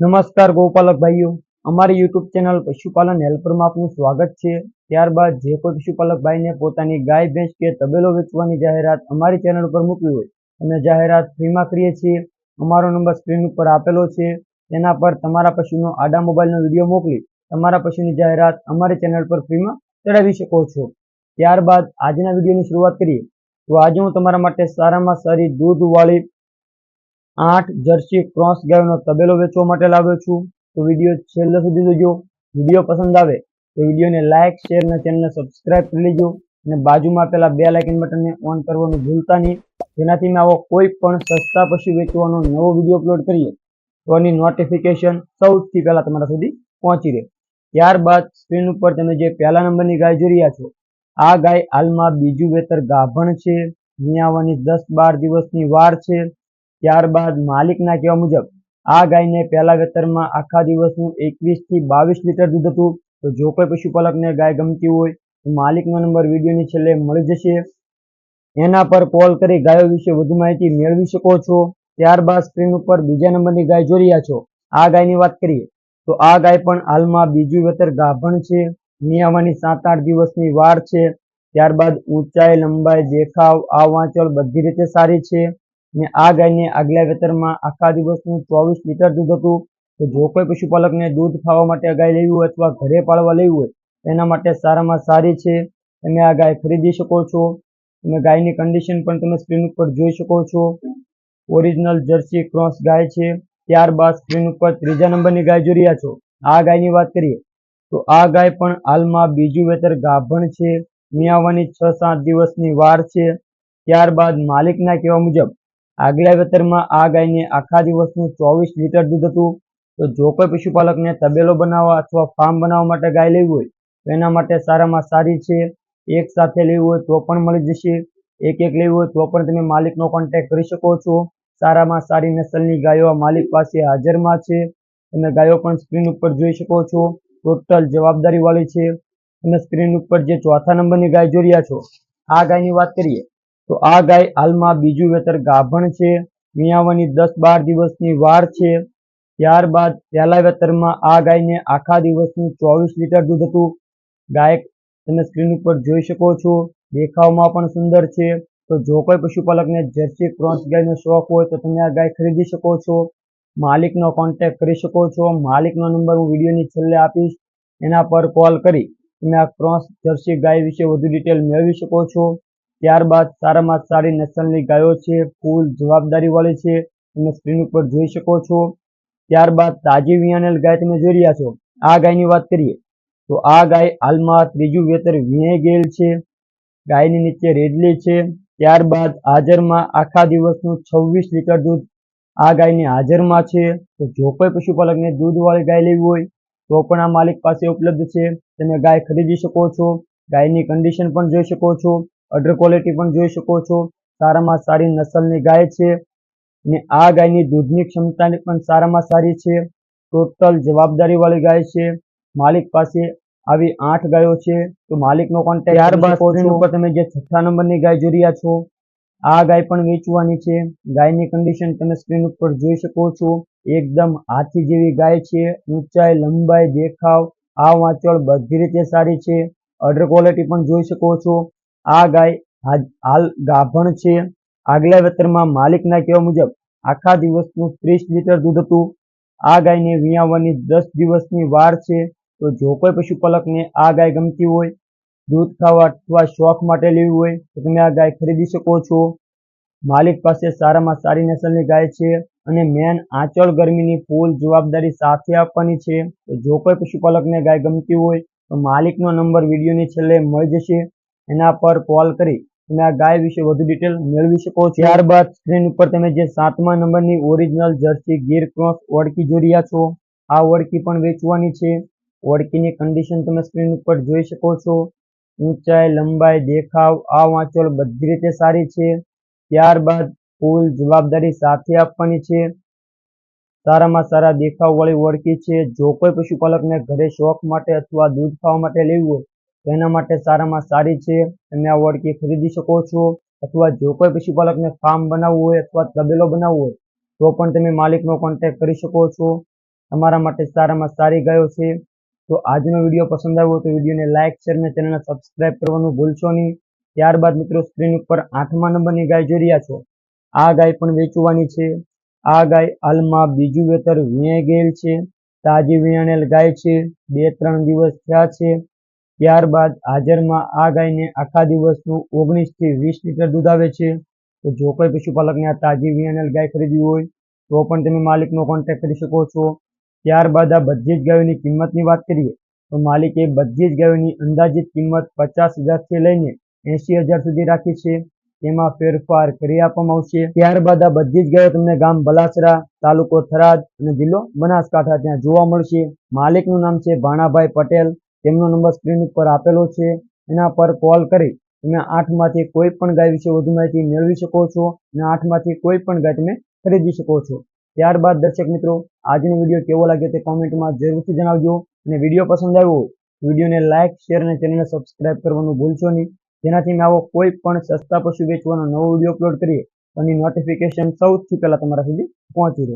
નમસ્કાર ગોપાલક ભાઈઓ. અમારી યુટ્યુબ ચેનલ પશુપાલન હેલ્પરમાં આપનું સ્વાગત છે. ત્યારબાદ જે કોઈ પશુપાલક ભાઈને પોતાની ગાય, ભેંસ કે તબેલો વેચવાની જાહેરાત અમારી ચેનલ પર મૂકવી હોય, અમે જાહેરાત ફ્રીમાં કરીએ છીએ. અમારો નંબર સ્ક્રીન ઉપર આપેલો છે. તેના પર તમારા પશુનો આડા મોબાઈલનો વીડિયો મોકલી તમારા પશુની જાહેરાત અમારી ચેનલ પર ફ્રીમાં ચડાવી શકો છો. ત્યારબાદ આજના વિડીયોની શરૂઆત કરીએ. તો આજે હું તમારા માટે સારામાં સારી દૂધવાળી આઠ જર્સી ક્રોસ ગાયોનો તબેલો વેચવા માટે લાવ્યો છું. તો વીડિયો છેલ્લે સુધી જોજો. વીડિયો પસંદ આવે તો વિડીયોને લાઇક શેર અને ચેનલને સબસ્ક્રાઇબ કરી લેજો. અને બાજુમાં આપેલા બે લાઇકન બટનને ઓન કરવાનું ભૂલતા નહીં. જેનાથી મેં આવો કોઈ પણ સસ્તા પશુ વેચવાનો નવો વીડિયો અપલોડ કરીએ. તો એની નોટિફિકેશન સૌથી પહેલા તમારા સુધી પહોંચી રહે. ત્યારબાદ સ્ક્રીન ઉપર તમે જે પહેલા નંબરની ગાય જોઈ રહ્યા છો, આ ગાય હાલમાં બીજું વેતર ગાભણ છે. મિયાવાની દસ બાર દિવસની વાર છે. ત્યારબાદ માલિકના કહેવા મુજબ, આ ગાયને પહેલા વેતરમાં આખા દિવસનું એકવીસથી બાવીસ લીટર દૂધ હતું. તો જો કોઈ પશુપાલકને ગાય ગમતી હોય, તો માલિકનો નંબર વિડીયોની છેલ્લે મળી જશે. એના પર કોલ કરી ગાયો વિશે વધુ માહિતી મેળવી શકો છો. ત્યારબાદ સ્ક્રીન ઉપર બીજા નંબરની ગાય જોઈ રહ્યા છો. આ ગાયની વાત કરીએ, તો આ ગાય પણ હાલમાં બીજું વેતર ગાભણ છે. નિયાવાની સાત આઠ દિવસની વાર છે. ત્યારબાદ ઊંચાઈ, લંબાઈ, દેખાવ આ વાંચલ બધી રીતે સારી છે. ને આ ગાયને આગલા વેતરમાં આખા દિવસનું ચોવીસ લીટર દૂધ હતું. તો જો કોઈ પશુપાલકને દૂધ ખાવા માટે ગાય લેવી હોય અથવા ઘરે પાળવા લેવી હોય, એના માટે સારામાં સારી છે. તમે આ ગાય ખરીદી શકો છો. તમે ગાયની કન્ડિશન પણ તમે સ્ક્રીન ઉપર જોઈ શકો છો. ઓરિજિનલ જર્સી ક્રોસ ગાય છે. ત્યારબાદ સ્ક્રીન ઉપર ત્રીજા નંબરની ગાય જોઈ રહ્યા છો. આ ગાયની વાત કરીએ, તો આ ગાય પણ હાલમાં બીજું વેતર ગાભણ છે. મિયાવાની છ સાત દિવસની વાર છે. ત્યારબાદ માલિકના કહેવા મુજબ આગલા વેતરમાં આ ગાયને આખા દિવસનું ચોવીસ લીટર દૂધ હતું. તો જો કોઈ પશુપાલકને તબેલો બનાવવા અથવા ફાર્મ બનાવવા માટે ગાય લેવી હોય, તો એના માટે સારામાં સારી છે. એક સાથે લેવી હોય તો પણ મળી જશે. એક એક લેવી હોય તો પણ તમે માલિકનો કોન્ટેક્ટ કરી શકો છો. સારામાં સારી નસલની ગાયો માલિક પાસે હાજરમાં છે. તમે ગાયો પણ સ્ક્રીન ઉપર જોઈ શકો છો. ટોટલ જવાબદારી વાળી છે. તમે સ્ક્રીન ઉપર જે ચોથા નંબરની ગાય જોઈ રહ્યા છો, આ ગાયની વાત કરીએ. તો આ ગાય હાલમાં બીજું વેતર ગાભણ છે, મિયાવાની દસ બાર દિવસની વાર છે. ત્યારબાદ પહેલા વેતરમાં આ ગાયને આખા દિવસનું ચોવીસ લીટર દૂધ હતું. ગાય તમે સ્ક્રીન ઉપર જોઈ શકો છો, દેખાવમાં પણ સુંદર છે. તો જો કોઈ પશુપાલકને જર્સી ક્રોસ ગાયનો શોખ હોય તો તમે આ ગાય ખરીદી શકો છો. માલિકનો કોન્ટેક્ટ કરી શકો છો. માલિકનો નંબર હું વિડીયોની છેલ્લે આપીશ. એના પર કોલ કરી તમે આ ક્રોસ જર્સી ગાય વિશે વધુ ડિટેલ મેળવી શકો છો. ત્યારબાદ સારામાં સારી નસલની ગાયો છે, ફૂલ જવાબદારી વાળી છે, તમે સ્ક્રીન ઉપર જોઈ શકો છો. ત્યારબાદ તાજી વિયાણેલ ગાય તમે જોઈ રહ્યા છો. આ ગાયની વાત કરીએ, તો આ ગાય હાલમાં ત્રીજું વેતર વીણાઈ ગયેલ છે. ગાયની નીચે રેડલી છે. ત્યારબાદ હાજરમાં આખા દિવસનું છવ્વીસ લીટર દૂધ આ ગાયની હાજરમાં છે. તો જો કોઈ પશુપાલકને દૂધવાળી ગાય લેવી હોય, તો પણ આ માલિક પાસે ઉપલબ્ધ છે. તમે ગાય ખરીદી શકો છો. ગાયની કન્ડિશન પણ જોઈ શકો છો. અડર ક્વોલિટી પણ જોઈ શકો છો. સારામાં સારી નસલની ગાય છે ને આ ગાયની દૂધની ક્ષમતાની પણ સારામાં સારી છે. ટોટલ જવાબદારી વાળી ગાય છે. માલિક પાસે આવી આઠ ગાયો છે. તો માલિકનો કોન્ટેક્ટ ત્યારબાદ ઉપર તમે જે છઠ્ઠા નંબરની ગાય જોઈ રહ્યા છો આ ગાય પણ વેચવાની છે. ગાયની કન્ડિશન તમે સ્ક્રીન ઉપર જોઈ શકો છો. એકદમ હાથી જેવી ગાય છે. ઊંચાઈ લંબાઈ દેખાવ આ વાંચળ બધી રીતે સારી છે. અડર ક્વોલિટી પણ જોઈ શકો છો. આ ગાય હાલ- ગાભણ છે. આગલા વેતરમાં માલિકના કહેવા મુજબ આખા દિવસનું ત્રીસ લીટર દૂધ હતું. આ ગાયને વિયાવવાની દસ દિવસની વાર છે. તો જો કોઈ પશુપાલકને આ ગાય ગમતી હોય, દૂધ ખાવા અથવા શોખ માટે લેવી હોય, તો તમે આ ગાય ખરીદી શકો છો. માલિક પાસે સારામાં સારી નસલની ગાય છે અને મેન આંચળ ગરમીની ફૂલ જવાબદારી સાથે આપવાની છે. તો જો કોઈ પશુપાલકને ગાય ગમતી હોય, તો માલિકનો નંબર વિડીયોની છેલ્લે મળી જશે. એના પર કોલ કરી તમે આ ગાય વિશે વધુ ડિટેલ મેળવી શકો છો. ત્યારબાદ સ્ક્રીન ઉપર તમે જે સાતમા નંબરની ઓરિજિનલ જર્સી ગીર ક્રોસ ઓળખી જોઈ રહ્યા છો. આ ઓળખી પણ વેચવાની છે. ઓળખીની કન્ડિશન તમે સ્ક્રીન ઉપર જોઈ શકો છો. ઊંચાઈ, લંબાઈ, દેખાવ, આ વાંચોળ બધી રીતે સારી છે. ત્યારબાદ ફૂલ જવાબદારી સાથે આપવાની છે. સારામાં સારા દેખાવવાળી ઓળખી છે. જો કોઈ પશુપાલકને ઘરે શોખ માટે અથવા દૂધ ખાવા માટે લેવું હોય તો એના માટે સારામાં સારી છે. તમે આ ઓળકી ખરીદી શકો છો. અથવા જો કોઈ પશુપાલકને ફાર્મ બનાવવું હોય અથવા તબેલો બનાવવો હોય, તો પણ તમે માલિકનો કોન્ટેક્ટ કરી શકો છો. તમારા માટે સારામાં સારી ગાયો છે. તો આજનો વીડિયો પસંદ આવ્યો તો વિડીયોને લાઇક શેર અને ચેનલને સબસ્ક્રાઇબ કરવાનું ભૂલશો નહીં. ત્યારબાદ મિત્રો સ્ક્રીન ઉપર આઠમા નંબરની ગાય જોઈ રહ્યા છો. આ ગાય પણ વેચવાની છે. આ ગાય હાલમાં બીજું વેતર વીણાઈ ગયેલ છે. તાજી વીણાણેલ ગાય છે. બે ત્રણ દિવસ થયા છે. ત્યારબાદ હાજરમાં આ ગાયને આખા દિવસનું ઓગણીસથી વીસ લીટર દૂધ આવે છે. તો જો કોઈ પશુપાલકને આ તાજી વીણાણેલ ગાય ખરીદવી હોય, તો પણ તમે માલિકનો કોન્ટેક્ટ કરી શકો છો. ત્યારબાદ આ બધી જ ગાયોની કિંમતની વાત કરીએ, તો માલિકે બધી જ ગાયોની અંદાજિત કિંમત પચાસ હજારથી લઈને એંશી હજાર સુધી રાખી છે. તેમાં ફેરફાર કરી આપવામાં આવશે. ત્યારબાદ આ બધી જ ગાયો તમને ગામ બલાસરા, તાલુકો થરાદ અને જિલ્લો બનાસકાંઠા ત્યાં જોવા મળશે. માલિકનું નામ છે ભાણાભાઈ પટેલ. તેમનો નંબર સ્ક્રીન ઉપર આપેલો છે. એના પર કોલ કરી તમે આઠમાંથી કોઈ પણ ગાય વિશે વધુ માહિતી મેળવી શકો છો અને આઠમાંથી કોઈ પણ ગાય તમે ખરીદી શકો છો. ત્યારબાદ દર્શક મિત્રો, આજનો વીડિયો કેવો લાગ્યો તે કોમેન્ટમાં જરૂરથી જણાવજો અને વીડિયો પસંદ આવ્યો વિડીયોને લાઇક શેર અને ચેનલને સબસ્ક્રાઇબ કરવાનું ભૂલશો નહીં. જેનાથી મેં આવો કોઈ પણ સસ્તા પશુ વેચવાનો નવો વીડિયો અપલોડ કરીએ અને નોટિફિકેશન સૌથી પહેલાં તમારા સુધી પહોંચી રહે.